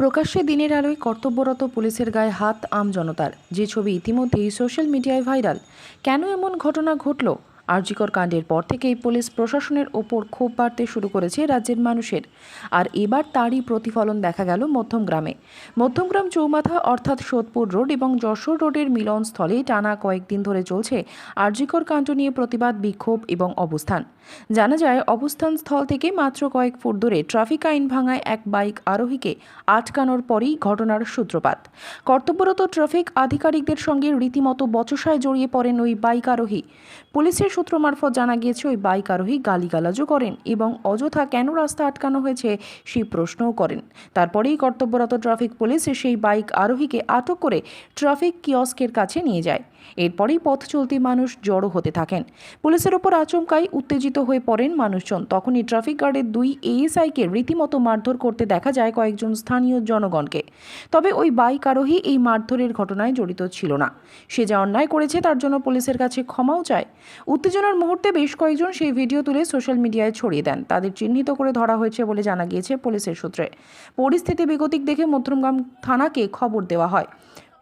প্রকাশ্যে দিনের আলোয় কর্তব্যরত পুলিশের গায়ে হাত আম জনতার। যে ছবি ইতিমধ্যেই সোশ্যাল মিডিয়ায় ভাইরাল। কেন এমন ঘটনা ঘটল? আরজিকর কাণ্ডের পর থেকেই পুলিশ প্রশাসনের ওপর ক্ষোভ বাড়তে শুরু করেছে রাজ্যের মানুষের। আর এবার তারই প্রতিফলন দেখা গেল মধ্যমগ্রামে। মধ্যমগ্রাম চৌমাথা অর্থাৎ সোদপুর রোড এবং যশোর রোডের মিলনস্থলে টানা কয়েকদিন ধরে চলছে আরজিকর কাণ্ড নিয়ে প্রতিবাদ, বিক্ষোভ এবং অবস্থান। জানা যায় অবস্থান স্থল থেকে মাত্র কয়েক ফুট দূরে ট্রাফিক আইন ভাঙায় এক বাইক আরোহীকে আটকানোর পরেই ঘটনার সূত্রপাত। কর্তব্যরত ট্রাফিক আধিকারিকদের সঙ্গে রীতিমতো বচসায় জড়িয়ে পড়েন ওই বাইক আরোহী। পুলিশের সূত্র মারফত জানা গিয়েছে, ওই বাইক আরোহী গালিগালাজও করেন এবং অযথা কেন রাস্তা আটকানো হয়েছে সেই প্রশ্নও করেন। তারপরেই কর্তব্যরত ট্রাফিক পুলিশ সেই বাইক আরোহীকে আটক করে ট্রাফিক কিয়স্কের কাছে নিয়ে যায়। এরপরেই পথ চলতি মানুষ জড়ো হতে থাকেন। পুলিশের ওপর আচমকাই উত্তেজিত হয়ে পড়েন মানুষজন। তখনই ট্রাফিক গার্ডের দুই এএসআইকে রীতিমতো মারধর করতে দেখা যায় কয়েকজন স্থানীয় জনগণকে। তবে ওই বাইক আরোহী এই মারধরের ঘটনায় জড়িত ছিল না। সে যা অন্যায় করেছে তার জন্য পুলিশের কাছে ক্ষমাও চায়। উত্তেজনার মুহূর্তে বেশ কয়েকজন সেই ভিডিও তুলে সোশ্যাল মিডিয়ায় ছড়িয়ে দেন। তাদের চিহ্নিত করে ধরা হয়েছে বলে জানা গিয়েছে পুলিশের সূত্রে। পরিস্থিতি বেগতিক দেখে মধ্যমগ্রাম থানাকে খবর দেওয়া হয়।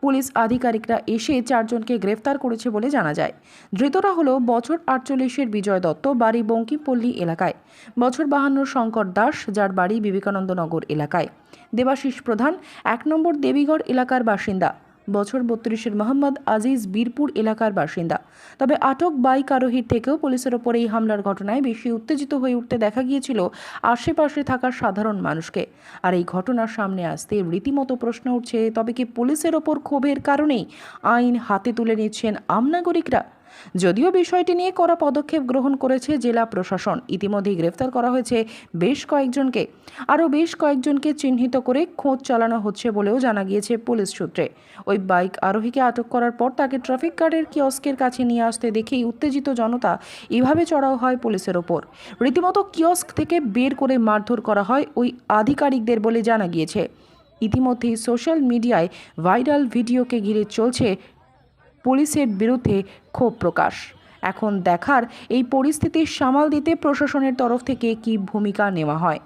পুলিশ আধিকারিকরা এসে চারজনকে গ্রেফতার করেছে বলে জানা যায়। ধৃতরা হলো বছর আটচল্লিশের বিজয় দত্ত, বাড়ি বঙ্কিমপল্লী এলাকায়। বছর বাহান্নর শঙ্কর দাস, যার বাড়ি বিবেকানন্দনগর এলাকায়। দেবাশিস প্রধান, এক নম্বর দেবীগড় এলাকার বাসিন্দা। বছর বত্রিশের মোহাম্মদ আজিজ বীরপুর এলাকার বাসিন্দা। তবে আটক বাইক আরোহীর থেকেও পুলিশের ওপর এই হামলার ঘটনায় বেশি উত্তেজিত হয়ে উঠতে দেখা গিয়েছিল আশেপাশে থাকা সাধারণ মানুষকে। আর এই ঘটনার সামনে আসতে রীতিমতো প্রশ্ন উঠছে, তবে কি পুলিশের ওপর ক্ষোভের কারণেই আইন হাতে তুলে নিচ্ছেন আমনাগরিকরা যদিও বিষয়টি নিয়ে কড়া পদক্ষেপ গ্রহণ করেছে জেলা প্রশাসন, ইতিমধ্যেই গ্রেফতার করা হয়েছে বেশ কয়েকজনকে। আরও বেশ কয়েকজনকে চিহ্নিত করে খোঁজ চালানো হচ্ছে বলেও জানা গিয়েছে পুলিশ সূত্রে। ওই বাইক আরোহীকে আটক করার পর তাকে ট্রাফিক গার্ডের কিয়স্কের কাছে নিয়ে আসতে দেখেই উত্তেজিত জনতা এভাবে চড়াও হয় পুলিশের ওপর। রীতিমতো কিয়স্ক থেকে বের করে মারধর করা হয় ওই আধিকারিকদের বলে জানা গিয়েছে। ইতিমধ্যেই সোশ্যাল মিডিয়ায় ভাইরাল ভিডিওকে ঘিরে চলছে পুলিশের বিরুদ্ধে ক্ষোভ প্রকাশ। এখন দেখার এই পরিস্থিতি সামাল দিতে প্রশাসনের তরফ থেকে কি ভূমিকা নেওয়া হয়?